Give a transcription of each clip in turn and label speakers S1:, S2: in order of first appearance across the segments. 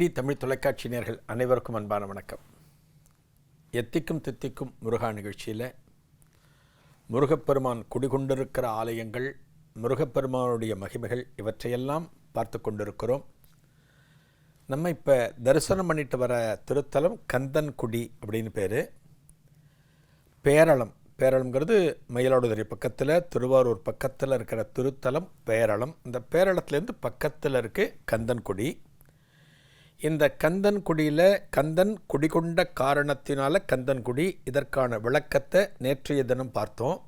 S1: DD Tamil தொலைக்காட்சி நேர்கள் அனைவருக்கும் அன்பான வணக்கம். எத்திக்கும் தித்திக்கும் முருகா நிகழ்ச்சியில் முருகப்பெருமான் குடிகொண்டிருக்கிற ஆலயங்கள் முருகப்பெருமானுடைய மகிமைகள் இவற்றையெல்லாம் பார்த்து கொண்டிருக்கிறோம். நம்ம இப்போ தரிசனம் பண்ணிட்டு வர திருத்தலம் கந்தன்குடி அப்படின்னு பேர். பேரளம். பேரளம்ங்கிறது மயிலாடுதுறை பக்கத்தில் திருவாரூர் பக்கத்தில் இருக்கிற திருத்தலம் பேரளம். இந்த பேரளத்துலேருந்து பக்கத்தில் இருக்குது கந்தன்குடி. இந்த கந்தன்குடியில் கந்தன் குடிகொண்ட காரணத்தினால கந்தன்குடி இதற்கான விளக்கத்தை நேற்றைய தினம் பார்த்தோம்.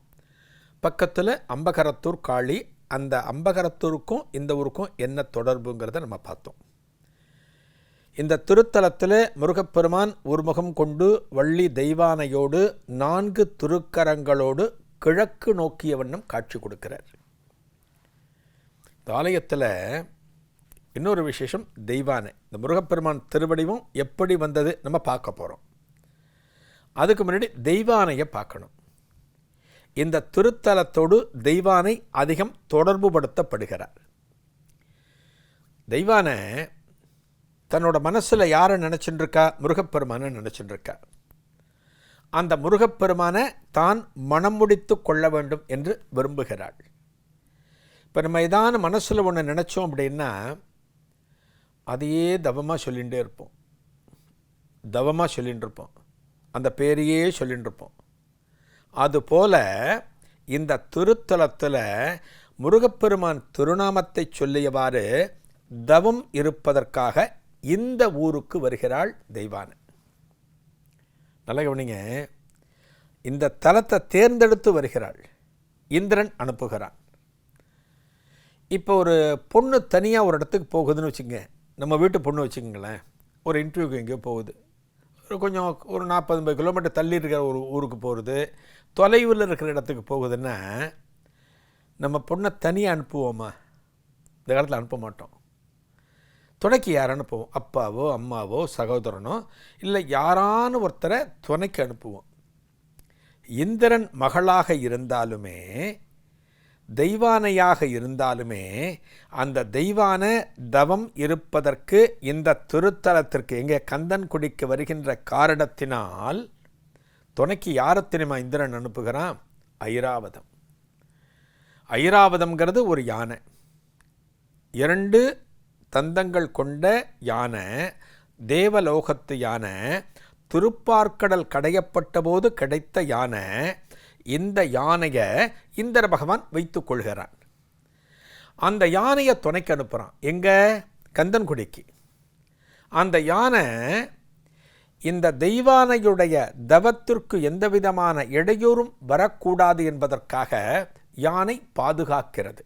S1: பக்கத்தில் அம்பகரத்தூர் காளி. அந்த அம்பகரத்தூருக்கும் இந்த ஊருக்கும் என்ன தொடர்புங்கிறத நம்ம பார்த்தோம். இந்த திருத்தலத்தில் முருகப்பெருமான் ஒருமுகம் கொண்டு வள்ளி தெய்வானையோடு நான்கு திருக்கரங்களோடு கிழக்கு நோக்கிய வண்ணம் காட்சி கொடுக்கிறார். இந்த ஆலயத்தில் இன்னொரு விசேஷம் தெய்வானை. இந்த முருகப்பெருமான் திருவடிவம் எப்படி வந்தது நம்ம பார்க்க போகிறோம் அதுக்கு முன்னாடி தெய்வானையை பார்க்கணும். இந்த திருத்தலத்தோடு தெய்வானை அதிகம் தொடர்புபடுத்தப்படுகிறார். தெய்வானை தன்னோட மனசில் யாரை நினச்சிட்டு இருக்கா முருகப்பெருமானை நினச்சிட்டு இருக்கா அந்த முருகப்பெருமானை தான் மனம் முடித்து கொள்ள வேண்டும் என்று விரும்புகிறாள். இப்போ நம்ம ஏதான மனசில் ஒன்று நினச்சோம் அப்படின்னா அதையே தவமாக சொல்லிகிட்டே இருப்போம். தவமாக சொல்லிகிட்டு இருப்போம். அந்த பேரையே சொல்லிகிட்டு இருப்போம். அதுபோல இந்த திருத்தலத்தில் முருகப்பெருமான் திருநாமத்தை சொல்லியவாறு தவம் இருப்பதற்காக இந்த ஊருக்கு வருகிறாள் தெய்வான. நல்ல கவனிங்க இந்த தலத்தை தேர்ந்தெடுத்து வருகிறாள். இந்திரன் அனுப்புகிறான். இப்போ ஒரு பொண்ணு தனியாக ஒரு இடத்துக்கு போகுதுன்னு வச்சுங்க நம்ம வீட்டு பொண்ணு வச்சுக்கோங்களேன் ஒரு இன்டர்வியூக்கு எங்கேயோ போகுது. ஒரு கொஞ்சம் ஒரு நாற்பது ஐம்பது கிலோமீட்டர் தள்ளி இருக்கிற ஒரு ஊருக்கு போகிறது தொலைவில் இருக்கிற இடத்துக்கு போகுதுன்னா நம்ம பொண்ணை தனியாக அனுப்புவோமா? இந்த காலத்தில் அனுப்ப மாட்டோம். துணைக்கு யாரை அனுப்புவோம்? அப்பாவோ அம்மாவோ சகோதரனோ இல்லை யாரான ஒருத்தரை துணைக்கு அனுப்புவோம். இந்திரன் மகளாக இருந்தாலுமே தெய்வானையாக இருந்தாலுமே அந்த தெய்வான தவம் இருப்பதற்கு இந்த திருத்தலத்திற்கு எங்கே கந்தன்குடிக்கு வருகின்ற காரணத்தினால் துணைக்கு யாரை தெரியுமா இந்திரன் அனுப்புகிறான்? ஐராவதம். ஐராவதம்ங்கிறது ஒரு யானை. இரண்டு தந்தங்கள் கொண்ட யானை தேவலோகத்து யானை திருப்பார்க்கடல் கடையப்பட்ட போது கிடைத்த யானை இந்த யானையை இந்திர பகவான் வைத்து கொள்கிறான். அந்த யானையை துணைக்கு அனுப்புகிறான் எங்கே? கந்தன்குடிக்கு. அந்த யானை இந்த தெய்வானையுடைய தவத்திற்கு எந்த விதமான இடையூறும் வரக்கூடாது என்பதற்காக யானை பாதுகாக்கிறது.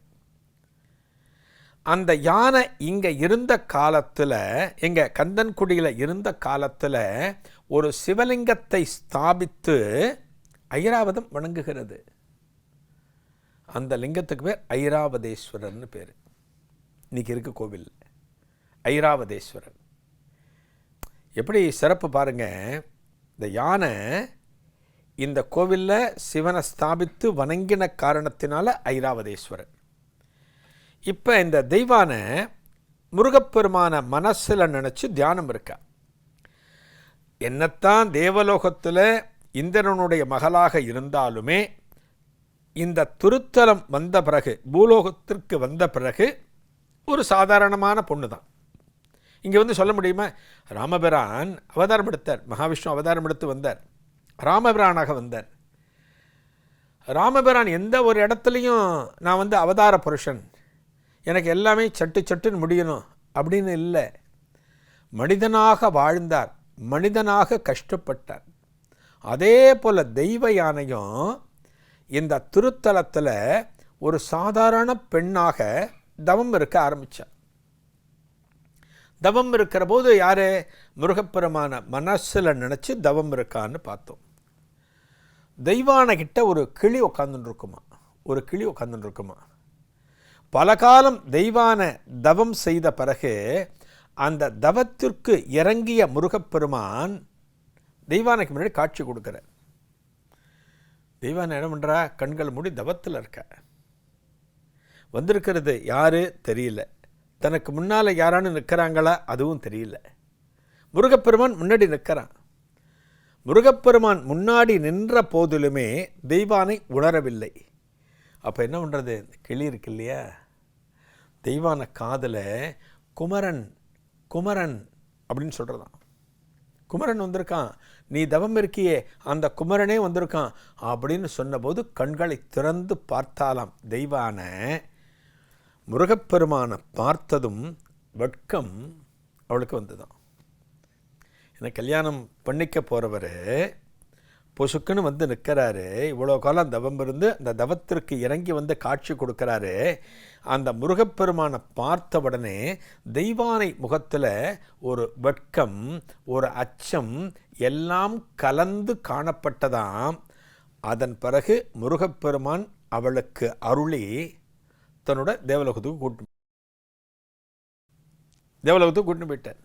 S1: அந்த யானை இங்கே இருந்த காலத்தில் எங்கள் கந்தன்குடியில் இருந்த காலத்தில் ஒரு சிவலிங்கத்தை ஸ்தாபித்து ஐராவதம் வணங்குகிறது. அந்த லிங்கத்துக்கு பேர் ஐராவதேஸ்வரர்னு பேர். இன்னைக்கு இருக்க கோவில். ஐராவதேஸ்வரர். எப்படி சிறப்பு பாருங்கள் இந்த யானை இந்த கோவிலில் சிவனை ஸ்தாபித்து வணங்கின காரணத்தினால ஐராவதேஸ்வரர். இப்போ இந்த தெய்வான முருகப்பெருமான மனசில் நினச்சி தியானம் இருக்கா. என்னத்தான் தேவலோகத்தில் இந்திரனுடைய மகளாக இருந்தாலுமே இந்த துருத்தலம் வந்த பிறகு பூலோகத்திற்கு வந்த பிறகு ஒரு சாதாரணமான பொண்ணு தான் இங்கே வந்து சொல்ல முடியுமா? ராமபிரான் அவதாரம் எடுத்தார் மகாவிஷ்ணு அவதாரம் எடுத்து வந்தார். ராமபிரானாக வந்தார். ராமபிரான் எந்த ஒரு இடத்துலையும் நான் வந்து அவதார புருஷன். எனக்கு எல்லாமே சட்டு சட்டுன்னு முடியணும் அப்படின்னு இல்லை. மனிதனாக வாழ்ந்தார். மனிதனாக கஷ்டப்பட்டார். அதே போல் தெய்வ யானையும் இந்த திருத்தலத்தில் ஒரு சாதாரண பெண்ணாக தவம் இருக்க ஆரம்பித்தார் தவம் இருக்கிற போது யார்? முருகப்பெருமான மனசில் நினச்சி தவம் இருக்கான்னு பார்த்தோம். தெய்வான கிட்ட ஒரு கிளி உட்காந்துட்டு இருக்குமா ஒரு கிளி உட்காந்துட்டு இருக்குமா பல காலம் தெய்வான தவம் செய்த பிறகு அந்த தவத்திற்கு இறங்கிய முருகப்பெருமான் தெய்வானைக்கு முன்னாடி காட்சி கொடுக்குறார் தெய்வானை என்ன பண்ணுறா கண்கள் மூடி தவத்தில் இருக்க. வந்திருக்கிறது யாரு? தெரியல. தனக்கு முன்னால் யாரானு நிற்கிறாங்களா? அதுவும் தெரியல. முருகப்பெருமான் முன்னாடி நிற்கிறான். முருகப்பெருமான் முன்னாடி நின்ற போதிலுமே தெய்வானை உணரவில்லை. அப்போ என்ன பண்ணுறது கிளி இருக்கு இல்லையா? தெய்வான காதில் குமரன் குமரன் அப்படின்னு சொல்கிறதான் குமரன் வந்திருக்கான். நீ தவம் இருக்கியே அந்த குமரனே வந்திருக்கான் அப்படின்னு சொன்னபோது கண்களை திறந்து பார்த்தாலாம் தெய்வான முருகப்பெருமானை பார்த்ததும் வெட்கம் அவளுக்கு வந்துதான் என்ன கல்யாணம் பண்ணிக்க போகிறவர் பொசுக்குன்னு வந்து நிற்கிறாரு இவ்வளோ காலம் தவம் இருந்து அந்த தவத்திற்கு இறங்கி வந்து காட்சி கொடுக்குறாரு. அந்த முருகப்பெருமானை பார்த்த உடனே தெய்வானை முகத்தில் ஒரு வெட்கம் ஒரு அச்சம் எல்லாம் கலந்து காணப்பட்டதாம். அதன் பிறகு முருகப்பெருமான் அவளுக்கு அருளி தன்னோட தேவலோகத்துக்கு கூட்டு தேவலோகத்துக்கு கூட்டின்னு போயிட்டார்.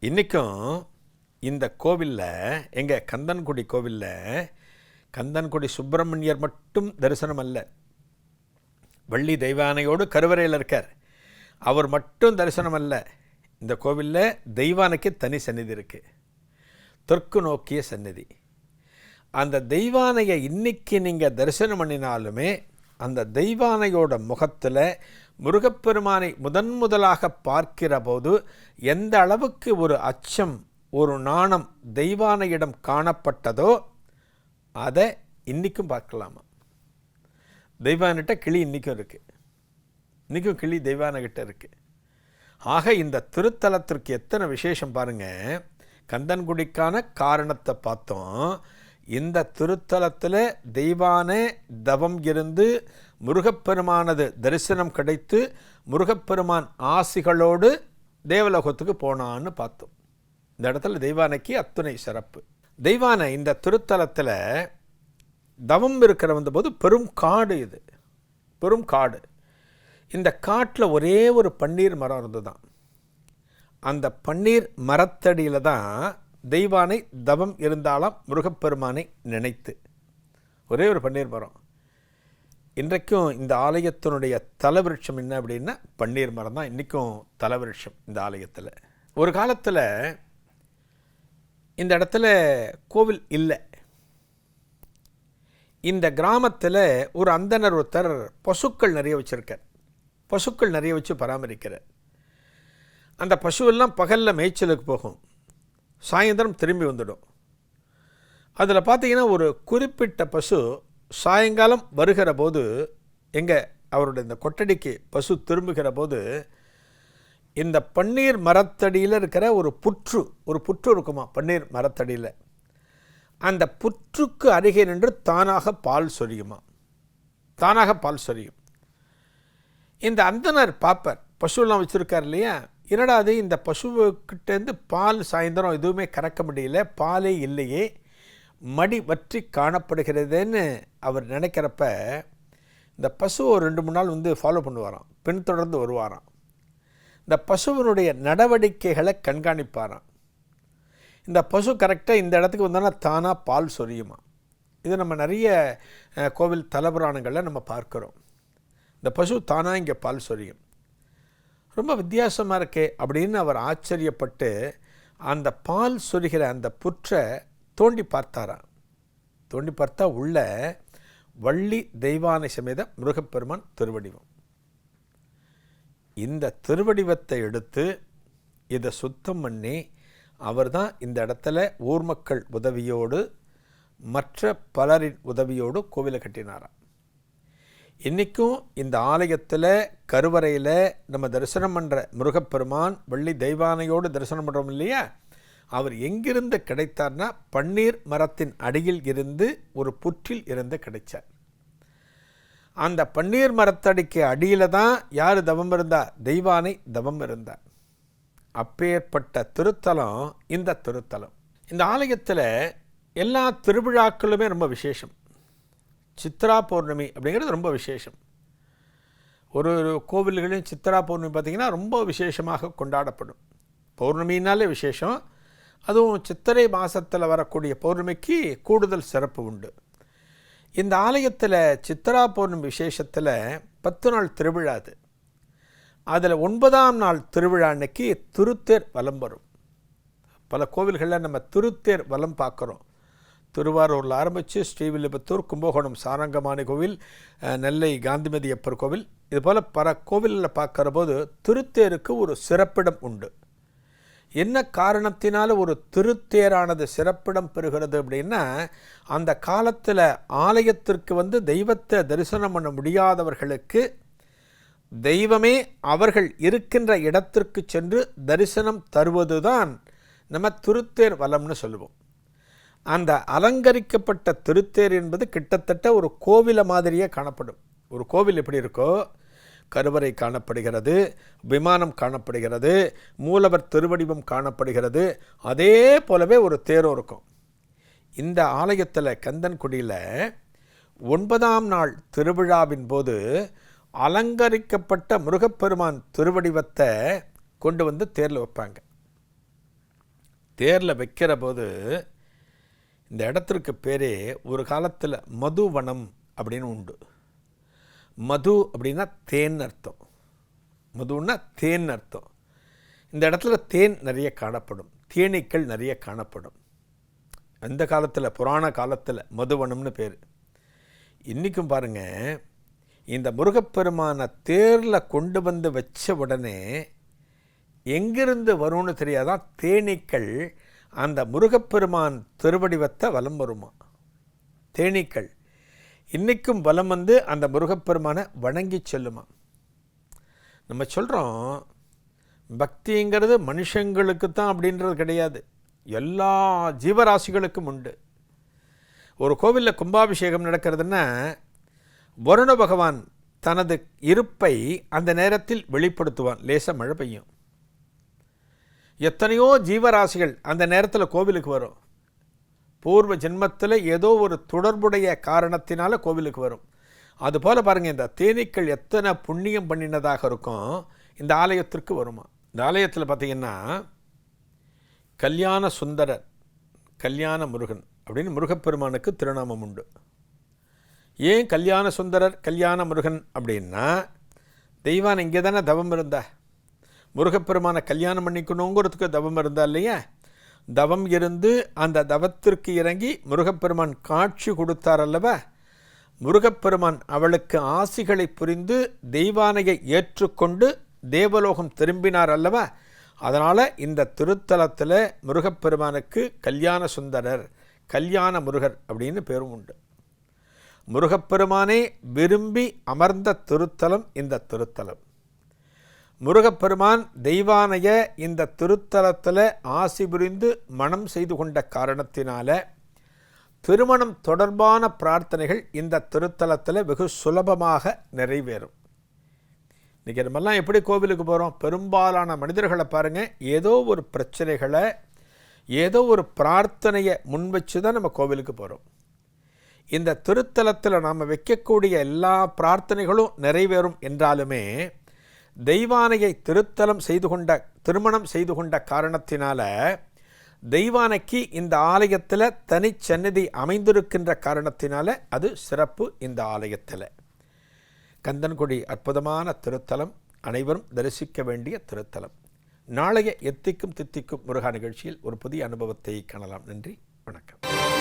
S1: இன்றைக்கும் இந்த கோவிலில் எங்கள் கந்தன்குடி கோவிலில் கந்தன்குடி சுப்பிரமணியர் மட்டும் தரிசனம் அல்ல. வள்ளி தெய்வானையோடு கருவறையில் இருக்கார். அவர் மட்டும் தரிசனம் அல்ல. இந்த கோவிலில் தெய்வானைக்கு தனி சந்நிதி இருக்குது தெற்கு நோக்கிய சந்நிதி. அந்த தெய்வானையை இன்னைக்கு நீங்கள் தரிசனம் பண்ணினாலுமே அந்த தெய்வானையோட முகத்தில் முருகப்பெருமானை முதன் முதலாக பார்க்கிற போது எந்த அளவுக்கு ஒரு அச்சம் ஒரு நாணம் தெய்வானையிடம் காணப்பட்டதோ அதை இன்றைக்கும் பார்க்கலாமா? தெய்வானிட்ட கிளி இன்றைக்கும் இருக்குது இன்றைக்கும் கிளி தெய்வானகிட்ட இருக்குது ஆக இந்த திருத்தலத்திற்கு எத்தனை விசேஷம் பாருங்கள் கந்தன்குடிக்கான காரணத்தை பார்த்தோம். இந்த திருத்தலத்தில் தெய்வானே தவம் இருந்து முருகப்பெருமானது தரிசனம் கிடைத்து முருகப்பெருமான் ஆசிகளோடு தேவலோகத்துக்கு போனான்னு பார்த்தோம். இந்த இடத்துல தெய்வானைக்கு அத்துணை சிறப்பு. தெய்வானை இந்த திருத்தலத்தில் தவம் இருக்கிற வந்தபோது பெரும் காடு இது. பெரும் காடு. இந்த காட்டில் ஒரே ஒரு பன்னீர் மரம் இருந்துதான் அந்த பன்னீர் மரத்தடியில் தான் தெய்வானை தவம் இருந்தாலும் முருகப்பெருமானை நினைத்து. ஒரே ஒரு பன்னீர் மரம். இன்றைக்கும் இந்த ஆலயத்தினுடைய தலவிருட்சம் என்ன அப்படின்னா பன்னீர் மரம் தான். இன்றைக்கும் தலவிருட்சம் இந்த ஆலயத்தில். ஒரு காலத்தில் இந்த இடத்துல கோவில் இல்லை. இந்த கிராமத்தில் ஒரு அந்தனர் ஒருத்தர் பசுக்கள் நிறைய வச்சுருக்கார். பசுக்கள் நிறைய வச்சு பராமரிக்கிறார். அந்த பசுவெல்லாம் பகலில் மேய்ச்சலுக்கு போகும். சாயந்தரம் திரும்பி வந்துடும். அதில் பார்த்தீங்கன்னா ஒரு குறிப்பிட்ட பசு சாயங்காலம் வருகிற போது எங்கே அவருடைய இந்த கொட்டடிக்கு பசு திரும்புகிற போது இந்த பன்னீர் மரத்தடியில் இருக்கிற ஒரு புற்று ஒரு புற்று இருக்குமா? பன்னீர் மரத்தடியில். அந்த புற்றுக்கு அருகே நின்று தானாக பால் சொரியுமா? தானாக பால் சொரியும். இந்த அந்தனர் பாப்பர் பசுலாம் வச்சுருக்கார் இல்லையா? என்னடா அது? இந்த பசுவுக்கிட்டேருந்து பால் சாயந்தரம் எதுவுமே கறக்க முடியல பாலே இல்லையே மடி வற்றி காணப்படுகிறதுன்னு அவர் நினைக்கிறப்ப இந்த பசு ஒரு ரெண்டு மூணு நாள் வந்து ஃபாலோ பண்ணுவாராம் பின்தொடர்ந்து வருவாராம். இந்த பசுவினுடைய நடவடிக்கைகளை கண்காணிப்பாராம். இந்த பசு கரெக்டாக இந்த இடத்துக்கு வந்தோன்னா தானாக பால் சொரியுமா? இது நம்ம நிறைய கோவில் தலபுராணங்களில் நம்ம பார்க்குறோம். இந்த பசு தானாக இங்கே பால் சொரியும். ரொம்ப வித்தியாசமாக இருக்கே அப்படின்னு அவர் ஆச்சரியப்பட்டு அந்த பால் சொருகிற அந்த புற்றை தோண்டி பார்த்தாராம். தோண்டி பார்த்தா உள்ள வள்ளி தெய்வானை சமேத முருகப்பெருமான் திருவடிவம். இந்த திருவடிவத்தை எடுத்து இதை சுத்தம் பண்ணி அவர் தான் இந்த இடத்துல ஊர் மக்கள் உதவியோடு மற்ற பலரின் உதவியோடு கோவிலை கட்டினாராம். இன்றைக்கும் இந்த ஆலயத்தில் கருவறையில் நம்ம தரிசனம் பண்ணுற முருகப்பெருமான் வள்ளி தெய்வானையோடு தரிசனம் பண்ணுறோம் இல்லையா? அவர் எங்கிருந்து கிடைத்தார்னா பன்னீர் மரத்தின் அடியில் இருந்து ஒரு புற்றில் இருந்து கிடைச்சார். அந்த பன்னீர் மரத்தடிக்கு அடியில் தான் யார் தவம் இருந்தா? தெய்வானை தவம் இருந்தார். அப்பேற்பட்ட திருத்தலம் இந்த திருத்தலம். இந்த ஆலயத்தில் எல்லா திருவிழாக்களுமே ரொம்ப விசேஷம். சித்ரா பௌர்ணமி அப்படிங்கிறது ரொம்ப விசேஷம். ஒரு ஒரு கோவில்களையும் சித்ரா பௌர்ணமி பார்த்திங்கன்னா ரொம்ப விசேஷமாக கொண்டாடப்படும். பௌர்ணமினாலே விசேஷம். அதுவும் சித்திரை மாதத்தில் வரக்கூடிய பௌர்ணமிக்கு கூடுதல் சிறப்பு உண்டு. இந்த ஆலயத்தில் சித்ரா பௌர்ணமி விசேஷத்தில் பத்து நாள் திருவிழா அது. அதில் ஒன்பதாம் நாள் திருவிழா அன்னைக்கு திருத்தேர் வலம் வரும். பல கோவில்களில் நம்ம திருத்தேர் வலம் பார்க்குறோம். திருவாரூரில் ஆரம்பித்து ஸ்ரீவில்லிபுத்தூர் கும்பகோணம் சாரங்கமானி கோவில் நெல்லை காந்திமதி அப்பர் கோவில் இதுபோல் பல கோவிலில் பார்க்குற போது திருத்தேருக்கு ஒரு சிறப்பிடம் உண்டு. என்ன காரணத்தினால் ஒரு திருத்தேரானது சிறப்பிடம் பெறுகிறது அப்படின்னா அந்த காலத்தில் ஆலயத்திற்கு வந்து தெய்வத்தை தரிசனம் பண்ண முடியாதவர்களுக்கு தெய்வமே அவர்கள் இருக்கின்ற இடத்திற்கு சென்று தரிசனம் தருவதுதான் நம்ம திருத்தேர் வலம்னு சொல்லுவோம். அந்த அலங்கரிக்கப்பட்ட திருத்தேர் என்பது கிட்டத்தட்ட ஒரு கோவிலை மாதிரியே காணப்படும். ஒரு கோவில் எப்படி இருக்கோ கருவறை காணப்படுகிறது விமானம் காணப்படுகிறது மூலவர் திருவடிவம் காணப்படுகிறது அதே போலவே ஒரு தேரும் இருக்கும். இந்த ஆலயத்தில் கந்தன்குடியில் ஒன்பதாம் நாள் திருவிழாவின் போது அலங்கரிக்கப்பட்ட முருகப்பெருமான் திருவடிவத்தை கொண்டு வந்து தேரில் வைப்பாங்க. தேரில் வைக்கிற போது இந்த இடத்திற்கு பேரே ஒரு காலத்தில் மதுவனம் அப்படின்னு உண்டு. மது அப்படின்னா தேன் அர்த்தம். மதுன்னா தேன் அர்த்தம். இந்த இடத்துல தேன் நிறைய காணப்படும். தேனீக்கள் நிறைய காணப்படும். அந்த காலத்தில் புராண காலத்தில் மதுவனம்னு பேர். இன்றைக்கும் பாருங்கள் இந்த முருகப்பெருமான தேரில் கொண்டு வந்து வச்ச உடனே எங்கிருந்து வரும்னு தெரியாதான் தேனீக்கள் அந்த முருகப்பெருமான் திருவடிவத்தை வலம் வருமா? தேனீக்கள். இன்றைக்கும் வலம் வந்து அந்த முருகப்பெருமானை வணங்கி செல்லுமா? நம்ம சொல்கிறோம் பக்திங்கிறது மனுஷங்களுக்கு தான் அப்படின்றது கிடையாது. எல்லா ஜீவராசிகளுக்கும் உண்டு. ஒரு கோவிலில் கும்பாபிஷேகம் நடக்கிறதுன்னா வருண பகவான் தனது இருப்பை அந்த நேரத்தில் வெளிப்படுத்துவான். லேசாக மழை பெய்யும். எத்தனையோ ஜீவராசிகள் அந்த நேரத்தில் கோவிலுக்கு வரும். பூர்வ ஜென்மத்தில் ஏதோ ஒரு தொடர்புடைய காரணத்தினால கோவிலுக்கு வரும். அதுபோல் பாருங்கள் இந்த தேனீக்கள் எத்தனை புண்ணியம் பண்ணினதாக இருக்கும் இந்த ஆலயத்திற்கு வருமா? இந்த ஆலயத்தில் பார்த்தீங்கன்னா கல்யாண சுந்தரர் கல்யாண முருகன் அப்படின்னு முருகப்பெருமானுக்கு திருநாமம் உண்டு. ஏன் கல்யாண சுந்தரர் கல்யாண முருகன் அப்படின்னா தெய்வான் இங்கே தானே தவம் இருந்தா முருகப்பெருமானை கல்யாணம் பண்ணிக்கணுங்கிறதுக்கு தவம் இருந்தா இல்லையா? தவம் இருந்து அந்த தவத்திற்கு இறங்கி முருகப்பெருமான் காட்சி கொடுத்தார் அல்லவா? முருகப்பெருமான் அவளுக்கு ஆசிகளை புரிந்து தெய்வானையை ஏற்றுக்கொண்டு தேவலோகம் திரும்பினார் அல்லவா? அதனால் இந்த திருத்தலத்தில் முருகப்பெருமானுக்கு கல்யாண சுந்தரர் கல்யாண முருகர் அப்படின்னு பேரும் உண்டு. முருகப்பெருமானே விரும்பி அமர்ந்த திருத்தலம் இந்த திருத்தலம். முருகப்பெருமான் தெய்வானைய இந்த திருத்தலத்தில் ஆசி புரிந்து மனம் செய்து கொண்ட காரணத்தினால திருமணம் தொடர்பான பிரார்த்தனைகள் இந்த திருத்தலத்தில் வெகு சுலபமாக நிறைவேறும். இன்றைக்கி நம்மெல்லாம் எப்படி கோவிலுக்கு போகிறோம் பெரும்பாலான மனிதர்களை பாருங்கள் ஏதோ ஒரு பிரச்சனைகளை ஏதோ ஒரு பிரார்த்தனையை முன் வச்சு தான் நம்ம கோவிலுக்கு போகிறோம் இந்த திருத்தலத்தில் நாம் வைக்கக்கூடிய எல்லா பிரார்த்தனைகளும் நிறைவேறும் என்றாலுமே தெய்வானையை திருத்தலம் செய்து கொண்ட திருமணம் செய்து கொண்ட காரணத்தினால தெய்வானைக்கு இந்த ஆலயத்தில் தனிச்சன்னதி அமைந்திருக்கின்ற காரணத்தினால அது சிறப்பு இந்த ஆலயத்தில். கந்தன்குடி அற்புதமான திருத்தலம் அனைவரும் தரிசிக்க வேண்டிய திருத்தலம். நாளைய எத்திக்கும் தித்திக்கும் முருகா நிகழ்ச்சியில் ஒரு புதிய அனுபவத்தை காணலாம். நன்றி வணக்கம்.